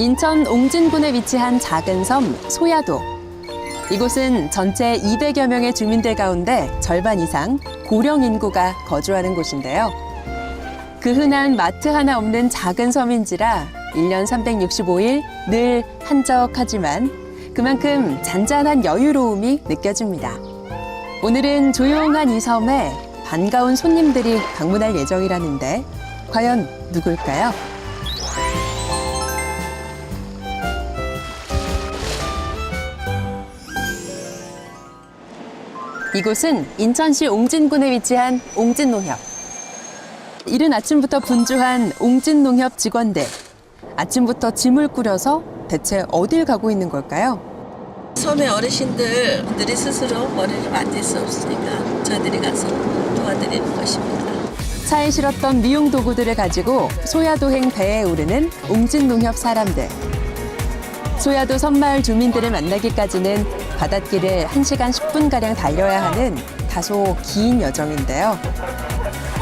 인천 옹진군에 위치한 작은 섬 소야도. 이곳은 전체 200여 명의 주민들 가운데 절반 이상 고령 인구가 거주하는 곳인데요. 그 흔한 마트 하나 없는 작은 섬인지라 1년 365일 늘 한적하지만 그만큼 잔잔한 여유로움이 느껴집니다. 오늘은 조용한 이 섬에 반가운 손님들이 방문할 예정이라는데 과연 누굴까요? 이곳은 인천시 옹진군에 위치한 옹진농협. 이른 아침부터 분주한 옹진농협 직원들. 아침부터 짐을 꾸려서 대체 어딜 가고 있는 걸까요? 섬의 어르신들들이 스스로 머리를 만질 수 없으니까 저희들이 가서 도와드리는 것입니다. 차에 실었던 미용 도구들을 가지고 소야도행 배에 오르는 옹진농협 사람들. 소야도 섬마을 주민들을 만나기까지는 바닷길을 1시간 10분가량 달려야 하는 다소 긴 여정인데요.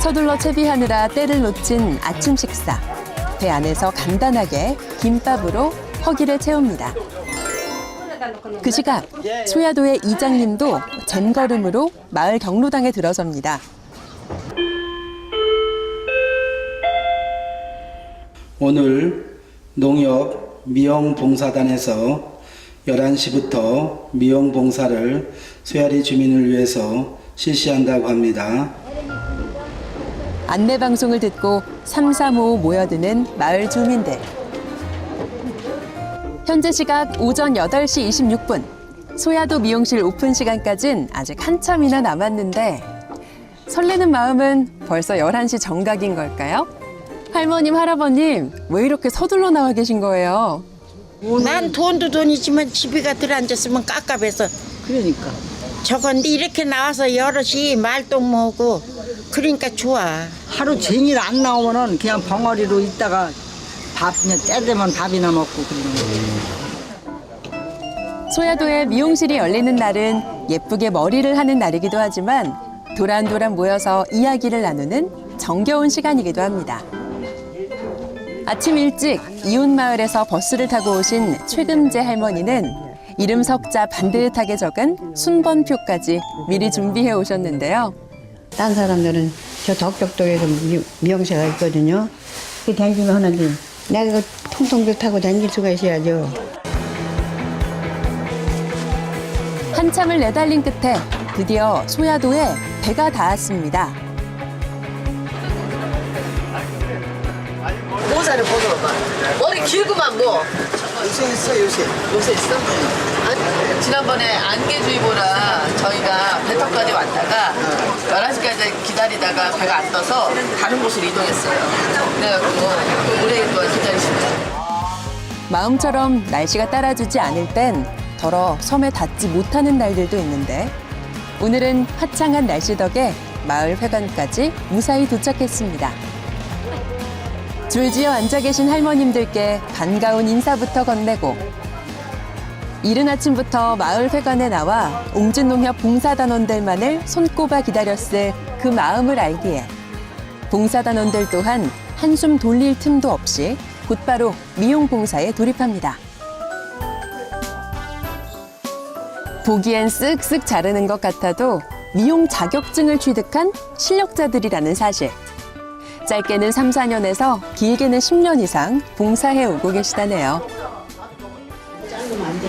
서둘러 채비하느라 때를 놓친 아침 식사. 배 안에서 간단하게 김밥으로 허기를 채웁니다. 그 시각 소야도의 이장님도 젠걸음으로 마을 경로당에 들어섭니다. 오늘 농협 미용봉사단에서 11시부터 미용 봉사를 소야리 주민을 위해서 실시한다고 합니다. 안내 방송을 듣고 삼삼오오 모여드는 마을 주민들. 현재 시각 오전 8시 26분. 소야도 미용실 오픈 시간까진 아직 한참이나 남았는데 설레는 마음은 벌써 11시 정각인 걸까요? 할머님, 할아버님, 왜 이렇게 서둘러 나와 계신 거예요? 난 돈도 돈이지만 집에 가 들어앉았으면 깝깝해서 그러니까 저건데 이렇게 나와서 여럿이 말도 뭐고 그러니까 좋아 하루 종일 안 나오면은 그냥 벙어리로 있다가 밥 그냥 때 되면 밥이나 먹고 그러는 거예요. 소야도에 미용실이 열리는 날은 예쁘게 머리를 하는 날이기도 하지만 도란도란 모여서 이야기를 나누는 정겨운 시간이기도 합니다. 아침 일찍 이웃 마을에서 버스를 타고 오신 최금재 할머니는 이름 석자 반듯하게 적은 순번표까지 미리 준비해 오셨는데요. 딴 사람들은 저 덕벽동에서 미- 미용실가 있거든요. 그 다니면 하는데 내가 그 통통도 타고 다닐 수가 있어야죠. 한참을 내달린 끝에 드디어 소야도에 배가 닿았습니다. 길구만 뭐. 요새 있어 요새. 요새 있어? 아니, 지난번에 안개주의보라 저희가 배터까지 왔다가 11시까지 기다리다가 배가 안 떠서 다른 곳으로 이동했어요. 그래갖고 올해 동안 기다리십니다. 마음처럼 날씨가 따라주지 않을 땐 더러 섬에 닿지 못하는 날들도 있는데 오늘은 화창한 날씨 덕에 마을 회관까지 무사히 도착했습니다. 줄지어 앉아 계신 할머님들께 반가운 인사부터 건네고 이른 아침부터 마을 회관에 나와 옹진농협 봉사단원들만을 손꼽아 기다렸을 그 마음을 알기에 봉사단원들 또한 한숨 돌릴 틈도 없이 곧바로 미용 봉사에 돌입합니다. 보기엔 쓱쓱 자르는 것 같아도 미용 자격증을 취득한 실력자들이라는 사실. 짧게는 3, 4년에서 길게는 10년 이상 봉사해 오고 계시다네요.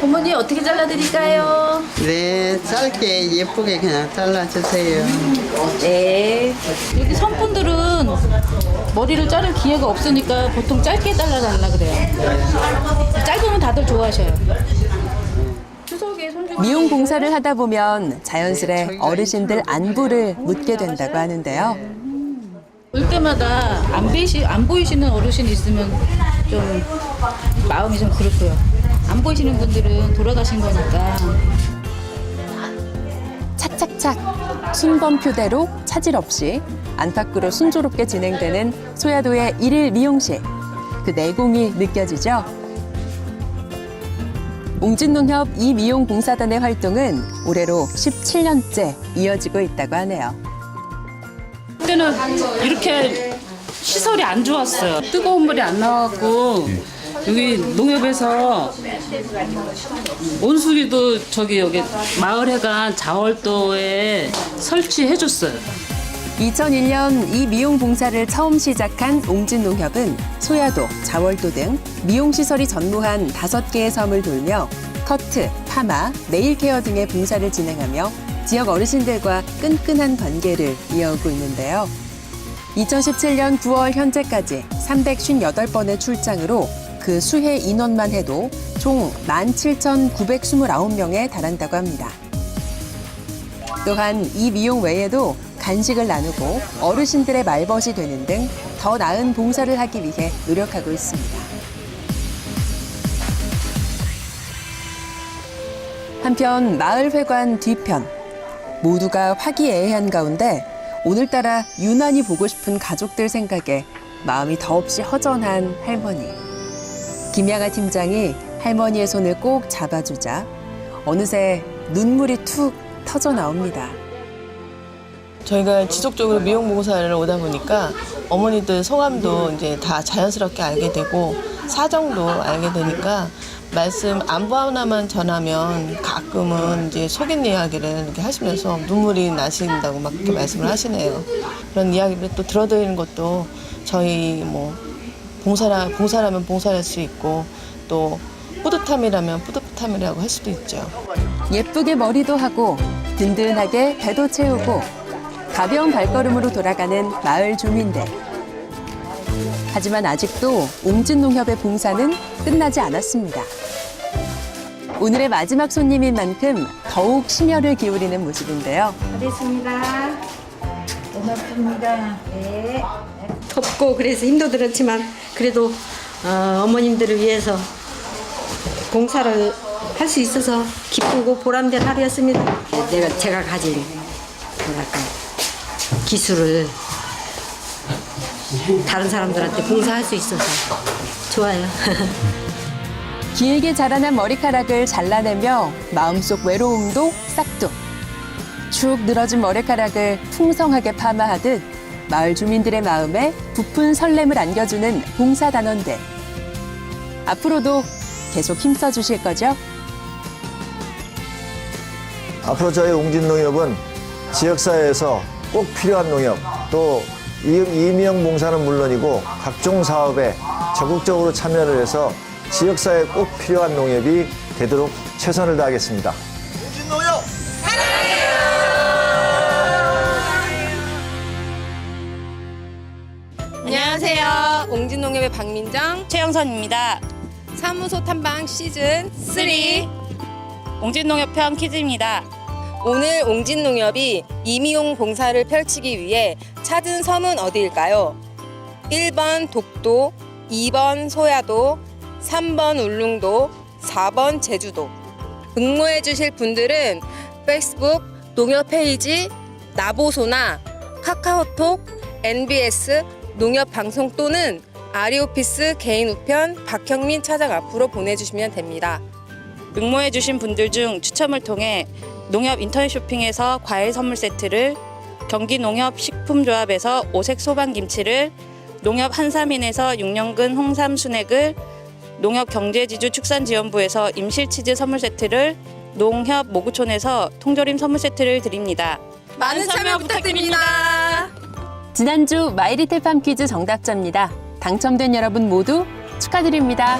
어머니 어떻게 잘라드릴까요? 네, 짧게 예쁘게 그냥 잘라주세요. 네. 여기 선분들은 머리를 자를 기회가 없으니까 보통 짧게 잘라달라 그래요. 짧으면 다들 좋아하셔요. 추석에 손주 미용 봉사를 하다 보면 자연스레 어르신들 안부를 묻게 된다고 하는데요. 올 때마다 안 보이시 안 보이시는 어르신 있으면 좀 마음이 좀 그렇고요. 안 보이시는 분들은 돌아가신 거니까 착착착 순번표대로 차질 없이 안팎으로 순조롭게 진행되는 소야도의 일일 미용실. 그 내공이 느껴지죠? 옹진농협 이 미용 봉사단의 활동은 올해로 17년째 이어지고 있다고 하네요. 그때는 이렇게 시설이 안 좋았어요. 뜨거운 물이 안 나왔고 여기 농협에서 온수기도 저기 여기 마을회관 자월도에 설치해줬어요. 2001년 이 미용 봉사를 처음 시작한 옹진농협은 소야도, 자월도 등 미용시설이 전무한 다섯 개의 섬을 돌며 커트, 파마, 네일 케어 등의 봉사를 진행하며 지역 어르신들과 끈끈한 관계를 이어오고 있는데요. 2017년 9월 현재까지 358번의 출장으로 그 수혜 인원만 해도 총 17,929명에 달한다고 합니다. 또한 이 미용 외에도 간식을 나누고 어르신들의 말벗이 되는 등 더 나은 봉사를 하기 위해 노력하고 있습니다. 한편 마을회관 뒤편 모두가 화기애애한 가운데 오늘따라 유난히 보고 싶은 가족들 생각에 마음이 더없이 허전한 할머니. 김양아 팀장이 할머니의 손을 꼭 잡아주자 어느새 눈물이 툭 터져 나옵니다. 저희가 지속적으로 미용봉사를 오다 보니까 어머니들 성함도 이제 다 자연스럽게 알게 되고 사정도 알게 되니까 말씀 안부 하나만 전하면 가끔은 이제 속인 이야기를 이렇게 하시면서 눈물이 나신다고 막 이렇게 말씀을 하시네요. 그런 이야기를 또 들어드리는 것도 저희 뭐 봉사라 봉사라면 봉사할 수 있고 또 뿌듯함이라면 뿌듯함이라고 할 수도 있죠. 예쁘게 머리도 하고 든든하게 배도 채우고 가벼운 발걸음으로 돌아가는 마을 주민들. 하지만 아직도 옹진농협의 봉사는 끝나지 않았습니다. 오늘의 마지막 손님인 만큼 더욱 심혈을 기울이는 모습인데요. 덥고 그래서 힘도 들었지만 그래도 어, 어머님들을 위해서 봉사를 할 수 있어서 기쁘고 보람된 하루였습니다. 내가 제가 가진 뭐랄까 기술을 다른 사람들한테 봉사할 수 있어서 좋아요. 길게 자라난 머리카락을 잘라내며 마음속 외로움도 싹둑. 축 늘어진 머리카락을 풍성하게 파마하듯 마을 주민들의 마음에 부푼 설렘을 안겨주는 봉사단원들. 앞으로도 계속 힘써 주실 거죠? 앞으로 저희 옹진 농협은 지역사회에서 꼭 필요한 농협 또 이- 이미영 봉사는 물론이고 각종 사업에 적극적으로 참여를 해서 지역사회에 꼭 필요한 농협이 되도록 최선을 다하겠습니다. 안녕하세요. 옹진농협의 박민정, 최영선입니다. 사무소 탐방 시즌 3 옹진농협 편 퀴즈입니다. 오늘 옹진농협이 이미용 봉사를 펼치기 위해 찾은 섬은 어디일까요? 1번 독도, 2번 소야도, 3번 울릉도, 4번 제주도. 응모해 주실 분들은 페이스북 농협 페이지 나보소나 카카오톡 NBS 농협 방송 또는 아리오피스 개인 우편 박형민 차장 앞으로 보내주시면 됩니다. 응모해주신 분들 중 추첨을 통해 농협 인터넷 쇼핑에서 과일 선물 세트를 경기 농협 식품조합에서 오색 소방 김치를 농협 한삼인에서 6년근 홍삼 순액을 농협 경제지주 축산지원부에서 임실치즈 선물 세트를 농협 모구촌에서 통조림 선물 세트를 드립니다. 많은 참여 부탁드립니다. 지난주 마이리틀팜 퀴즈 정답자입니다. 당첨된 여러분 모두 축하드립니다.